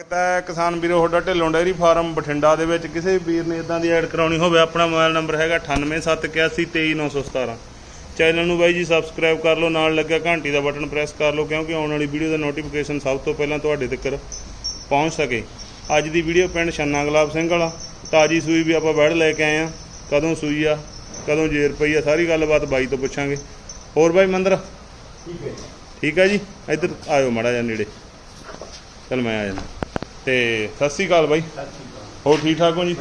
ਸਵਾਗਤ ਹੈ ਕਿਸਾਨ ਵੀਰੋ ਤੁਹਾਡਾ ਢਿੱਲੋਂ ਡੈਰੀ ਫਾਰਮ ਬਠਿੰਡਾ ਦੇ ਵਿੱਚ। ਕਿਸੇ ਵੀਰ ਨੇ ਇਦਾਂ ਦੀ ਐਡ ਕਰਾਉਣੀ ਹੋਵੇ ਆਪਣਾ ਮੋਬਾਈਲ ਨੰਬਰ ਹੈਗਾ 9871823917 ਚੈਨਲ ਨੂੰ ਬਾਈ ਜੀ ਸਬਸਕ੍ਰਾਈਬ ਕਰ ਲਓ ਨਾਲ ਲੱਗਿਆ ਘੰਟੀ ਦਾ ਬਟਨ ਪ੍ਰੈਸ ਕਰ ਲਓ ਕਿਉਂਕਿ ਆਉਣ ਵਾਲੀ ਵੀਡੀਓ ਦਾ ਨੋਟੀਫਿਕੇਸ਼ਨ ਸਭ ਤੋਂ ਪਹਿਲਾਂ ਤੁਹਾਡੇ ਤੱਕ ਪਹੁੰਚ ਸਕੇ। ਅੱਜ ਦੀ ਵੀਡੀਓ ਪਿੰਡ ਛੰਨਾ ਗੁਲਾਬ ਸਿੰਘ ਵਾਲਾ। ਤਾਜੀ ਸੂਈ ਵੀ ਆਪਾਂ ਬੈੜ ਲੈ ਕੇ ਆਏ ਆ ਕਦੋਂ ਸੂਈ ਆ ਕਦੋਂ ਜੇਰ ਪਈ ਆ ਸਾਰੀ ਗੱਲਬਾਤ ਬਾਈ ਤੋਂ ਪੁੱਛਾਂਗੇ। ਹੋਰ ਬਾਈ ਮੰਦਰ? ਠੀਕ ਹੈ ਠੀਕ ਜੀ? ਇੱਧਰ ਆਇਓ ਮਾੜਾ ਜਿਹਾ ਨੇੜੇ। ਚਲ ਮੈਂ ਆ ਜਾਣਾ ਤੇ ਸਤਿ ਸ੍ਰੀ ਅਕਾਲ ਬਾਈ। ਸਤਿ ਸ਼੍ਰੀ ਅਕਾਲ। ਹੋਰ ਠੀਕ ਠਾਕ ਹੋ ਜੀ?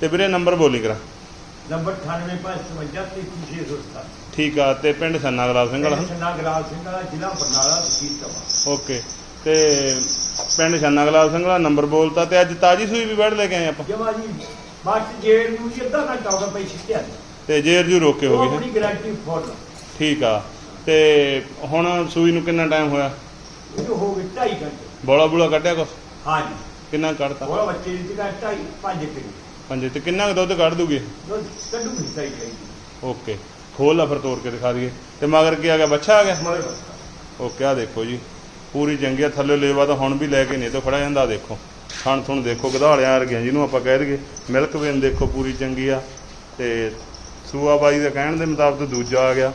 ਤੇ ਵੀਰੇ ਨੰਬਰ ਬੋਲੀ ਕਰਾ। ਨੰਬਰ 9855 ਠੀਕ ਆ ਤੇ ਪਿੰਡ ਸੰਨਾ ਸਿੰਘ ਵਾਲਾ। ਸੰਨਾ ਸਿੰਘ ਵਾਲਾ ਜ਼ਿਲ੍ਹਾ ਬਰਨਾਲਾ ਤਹਿਸੀਲ ਤਵਾ ਓਕੇ ਤੇ ਪਿੰਡ ਗਲਾਬ ਸਿੰਘ ਵਾਲਾ ਨੰਬਰ ਬੋਲਤਾ ਤੇ ਅੱਜ ਤਾਜੀ ਸੂਈ ਵੀ ਬੈਠ ਲੈ ਕੇ ਆਏ ਆਪਾਂ। ਜਮਾ ਜੀ ਬਾਅਦ ਜੇਰ ਨੂੰ ਜੀ ਅੱਧਾ ਘੰਟਾ ਹੋ ਗਿਆ ਪਈ ਛਿੱਟਿਆ ਤੇ ਜੇਰ ਜੂ ਰੋਕੇ ਹੋ ਉਹ ਗਏ ਆਪਣੀ ਗਾਰੰਟੀ ਫੋਨ ਠੀਕ ਆ ਤੇ ਹੁਣ ਸੂਈ ਨੂੰ ਕਿੰਨਾ ਟਾਈਮ ਹੋਇਆ? ਇਹ ਹੋ ਗਏ 2.5 ਘੰਟੇ। ਬੋਲਾ ਬੁਲਾ ਕੱਢਿਆ ਕੁਛ? ਹਾਂ ਜੀ ਕਿੰਨਾ ਕੱਢਤਾ? ਉਹ ਬੱਚੇ ਦੀ ਜਗ੍ਹਾ 2.5 5 ਕਿਲੋ। ਪੰਜੇ ਤੇ ਕਿੰਨਾ ਕੁ ਦੁੱਧ ਕੱਢ ਦੂਗੇ? ਦੁੱਧ ਕੱਢੂ ਨਹੀਂ ਚਾਹੀਦੀ ਓਕੇ। ਖੋਲ ਲਾ ਫਿਰ ਤੋੜ ਕੇ ਦਿਖਾ ਦਈਏ। ਤੇ ਮਗਰ ਕੀ ਆ ਗਿਆ? ਬੱਚਾ ਆ ਗਿਆ? ਮਗਰ ਓਕੇ ਆ ਦੇਖੋ ਜੀ। ਪੂਰੀ ਚੰਗੀ ਆ। ਥੱਲੇ ਲੇਵਾ ਤਾਂ ਹੁਣ ਵੀ ਲੈ ਕੇ ਨਹੀਂ ਤੋਂ ਖੜਾ ਜਾਂਦਾ ਦੇਖੋ। ਥਣ ਥੁਣ ਦੇਖੋ ਗਧਾਲਿਆਂ ਵਰਗੀਆਂ ਜਿਹਨੂੰ ਆਪਾਂ ਕਹਿ ਦਈਏ। ਮਿਲਕ ਵੇਨ ਦੇਖੋ ਪੂਰੀ ਚੰਗੀ ਆ। ਤੇ ਸੂਆ ਬਾਈ ਦਾ ਕਹਿਣ ਦੇ ਮੁਤਾਬਕ ਦੂਜਾ ਆ ਗਿਆ।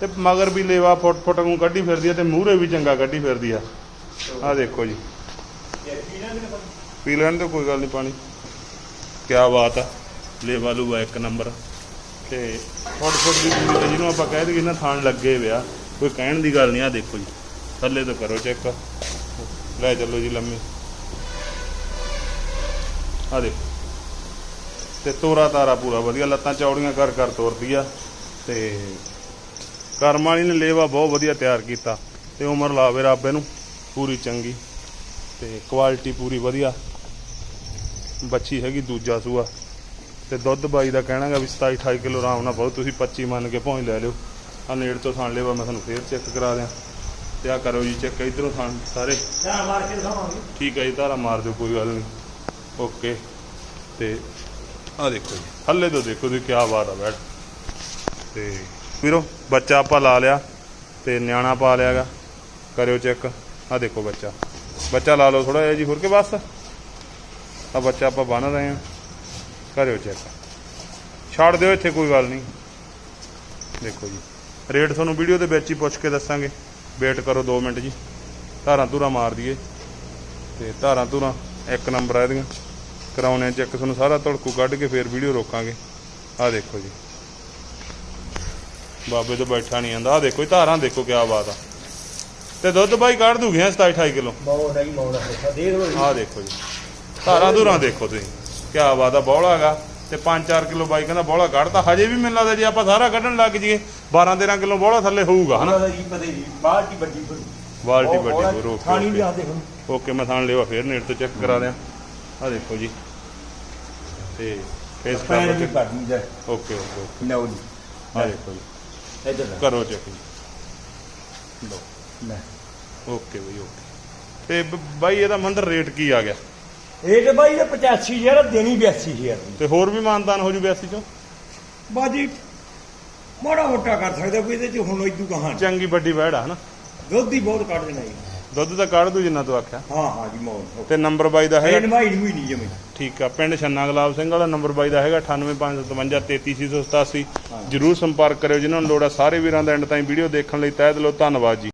ਤੇ ਮਗਰ ਵੀ ਲੇਵਾ ਫੁੱਟ ਫੁੱਟ ਨੂੰ ਕੱਢੀ ਫਿਰਦੀ ਆ ਤੇ ਮੂਹਰੇ ਵੀ ਚੰਗਾ ਕੱਢੀ ਫਿਰਦੀ ਆ। ਆ ਦੇਖੋ ਜੀ। ਪੀ ਲੈਣ ਤੇ ਕੋਈ ਗੱਲ ਨਹੀਂ ਪਾਣੀ। ਕਿਆ ਬਾਤ ਆ। ਲੇਵਾ ਲੂਆ ਇੱਕ ਨੰਬਰ। ਤੇ ਫੁੱਟ ਫੁੱਟ ਦੀ ਪੂਰੀ ਤੇ ਜਿਹਨੂੰ ਆਪਾਂ ਕਹਿ ਦਈਏ ਨਾ, ਥਾਣ ਲੱਗੇ ਵਿਆ ਕੋਈ ਕਹਿਣ ਦੀ ਗੱਲ ਨਹੀਂ ਆ ਦੇਖੋ ਜੀ। ਥੱਲੇ ਤੋਂ ਕਰੋ ਚੈੱਕ। ਲੈ ਚੱਲੋ ਜੀ ਲੰਮੀ। ਆ ਦੇਖੋ। ਤੇ ਤੋਰਾ ਤਾਰਾ ਪੂਰਾ ਵਧੀਆ, ਲੱਤਾਂ ਚੌੜੀਆਂ ਕਰ ਕਰ ਤੋਰਦੀ ਆ। ਤੇ ਕਰਮ ਵਾਲੀ ਨੇ ਲੇਵਾ ਬਹੁਤ ਵਧੀਆ ਤਿਆਰ ਕੀਤਾ। ਤੇ ਉਮਰ ਲਾਵੇ ਰੱਬ ਇਹਨੂੰ, ਪੂਰੀ ਚੰਗੀ। ਤੇ ਕੁਆਲਿਟੀ ਪੂਰੀ ਵਧੀਆ। ਬੱਚੀ ਹੈਗੀ ਦੂਜਾ ਸੂਆ। ਤੇ ਦੁੱਧ ਬਾਈ ਦਾ ਕਹਿਣਾਗਾ ਵੀ 27 28 ਕਿਲੋ ਆਰਾਮ ਨਾਲ ਬਹੁਤ ਤੁਸੀਂ 25 ਮੰਨ ਕੇ ਪਹੁੰਚ ਲੈ ਲਿਓ। ਆ ਨੇੜ ਤੋਂ ਥਾਣ ਲੇਵਾ ਮੈਂ ਤੁਹਾਨੂੰ ਫੇਰ ਚੈੱਕ ਕਰਾ ਦਿਆਂ। ਤੇ ਆ ਕਰੋ ਜੀ ਚੈੱਕ ਇਧਰੋਂ ਥਾਣ ਸਾਰੇ। ਨਾ ਮਾਰ ਕੇ ਦਿਖਾਵਾਂਗੇ। ਠੀਕ ਹੈ ਜੀ ਧਾਰਾ ਮਾਰ ਦਿਓ ਕੋਈ ਗੱਲ ਨਹੀਂ। ਓਕੇ। ਤੇ ਆ ਦੇਖੋ ਜੀ ਥੱਲੇ ਤੋਂ ਦੇਖੋ ਤੁਸੀਂ ਕੀ ਬਾਤ ਆ ਬੈਠ। ਤੇ ਵੀਰੋ ਬੱਚਾ ਆਪਾਂ ਲਾ ਲਿਆ ਤੇ ਨਿਆਣਾ ਪਾ ਲਿਆਗਾ ਕਰਿਓ ਚੈੱਕ ਆ ਦੇਖੋ ਬੱਚਾ। ਬੱਚਾ ਲਾ ਲਓ ਥੋੜਾ ਜਿਹਾ ਜੀ, ਹੋਰ ਕੇ ਬਸ? ਆ ਬੱਚਾ ਆਪਾਂ ਬੰਨ ਰਹੇ ਹਾਂ। ਕਰਿਓ ਚੈੱਕ। ਛੱਡ ਦਿਓ, ਇੱਥੇ ਕੋਈ ਗੱਲ ਨਹੀਂ। ਦੇਖੋ ਜੀ, ਰੇਟ ਤੁਹਾਨੂੰ ਵੀਡੀਓ ਦੇ ਵਿੱਚ ਹੀ ਪੁੱਛ ਕੇ ਦੱਸਾਂਗੇ। ਵੇਟ ਕਰੋ 2 ਮਿੰਟ ਜੀ। ਧਾਰਾਂ ਧੂਰਾ ਮਾਰ ਦਈਏ। ਤੇ ਧਾਰਾਂ ਧੂਰਾ ਇੱਕ ਨੰਬਰ ਆ ਇਹਦੀਆਂ। ਕਰਾਉਣੇ ਚੈੱਕ, ਤੁਹਾਨੂੰ ਸਾਰਾ ਧੜਕੂ ਕੱਢ ਕੇ ਫੇਰ ਵੀਡੀਓ ਰੋਕਾਂਗੇ। ਆਹ ਦੇਖੋ ਜੀ। ਬਾਬੇ ਤੋਂ ਬੈਠਾ ਨਹੀਂ ਆਂਦਾ। ਆਹ ਦੇਖੋ ਜੀ, ਧਾਰਾਂ ਦੇਖੋ ਕਿਆ ਬਾਤ ਆ। ਤੇ ਦੁੱਧ ਬਾਈ ਕੱਢ ਦੂਗੇ 27 28 ਕਿਲੋ। ਮੌੜ ਹੈ ਦੇਖ ਲਓ ਜੀ। ਆਹ ਦੇਖੋ ਜੀ। ਧਾਰਾਂ ਧੂਰਾਂ ਦੇਖੋ ਤੁਸੀਂ। ਕਿਆ ਬਾਤ ਆ ਬੌਲਾ ਹੈਗਾ। ਤੇ 5-4 ਕਿਲੋ ਬਾਈ ਕਹਿੰਦਾ ਬੌਲਾ ਕੱਢਦਾ ਹਜੇ ਵੀ ਮੈਨੂੰ ਲੱਗਦਾ ਜੇ ਆਪਾਂ ਸਾਰਾ ਕੱਢਣ ਲੱਗ ਜਾਈਏ 12-13 ਕਿਲੋ ਬੌਲਾ ਥੱਲੇ ਹੋਊਗਾ ਹਨਾ? ਜੀ ਪਤਾ ਜੀ ਬਾਲਟੀ ਵੱਡੀ ਵੱਡੀ ਬਾਲਟੀ ਵੱਡੀ ਹੋਰ ਓਕੇ ਥਾਣੀ ਓਕੇ। ਵੀ ਆ ਦੇਖੋ ਓਕੇ ਮੈਂ ਥਾਣ ਲਿਆ ਫੇਰ ਨੇੜ ਤੋਂ ਚੈੱਕ ਕਰਾ ਦਿਆਂ ਆ ਦੇਖੋ ਜੀ। ਤੇ ਫੇਸ ਕਰ ਜਾ। Okay okay okay. ਲਓ ਜੀ। ਆ ਦੇਖੋ ਜੀ। ਇੱਧਰ ਕਰੋ ਚੈੱਕ ਜੀ। ਲਓ। ਲੈ। ਓਕੇ ਬਈ ਓਕੇ। ਤੇ ਬ- ਬਾਈ ਇਹਦਾ ਮੰਦਰ ਰੇਟ ਕੀ ਆ ਗਿਆ? ਇਹ ਤੇ ਬਾਈ ਇਹ 85000 ਦੇਣੀ 82000 ਦੀ ਤੇ ਹੋਰ ਵੀ ਮਾਨਦਾਨ ਹੋ ਜੂ 82 ਚੋਂ? ਬਾਜੀ ਮਾੜਾ ਮੋਟਾ ਕਰ ਸਕਦਾ ਕੋਈ ਇਹਦੇ ਚ ਹੁਣ ਇਦੂ ਕਹਾਂ ਚੰਗੀ ਵੱਡੀ ਵੈੜ ਆ ਹਨਾ? ਦੁੱਧ ਹੀ ਬਹੁਤ ਕੱਢ ਦੇਣਾ ਜੀ। ਦੁੱਧ ਤਾਂ ਕੱਢ ਦੂ ਜਿੰਨਾ ਤੂੰ ਆਖਿਆ। ਹਾਂ ਹਾਂ ਜੀ ਮੌਤ ਤੇ ਨੰਬਰ ਬਾਈ ਦਾ ਹੈਗਾ ਨਵਾਈ ਨਹੀਂ ਨਹੀਂ ਜਮੀ। ਠੀਕ ਆ ਪਿੰਡ ਛੰਨਾ ਗੁਲਾਬ ਸਿੰਘ ਵਾਲਾ ਨੰਬਰ ਬਾਈ ਦਾ ਹੈਗਾ 9855333687 ਹਾਂ। ਜਰੂਰ ਸੰਪਰਕ ਕਰਿਓ ਜਿਨ੍ਹਾਂ ਨੂੰ ਲੋੜ ਆ ਸਾਰੇ ਵੀਰਾਂ ਦਾ ਐਂਡ ਤਾਈਂ ਵੀਡੀਓ ਦੇਖਣ ਲਈ ਤਹਿ ਦਿਲੋਂ ਧੰਨਵਾਦ ਜੀ।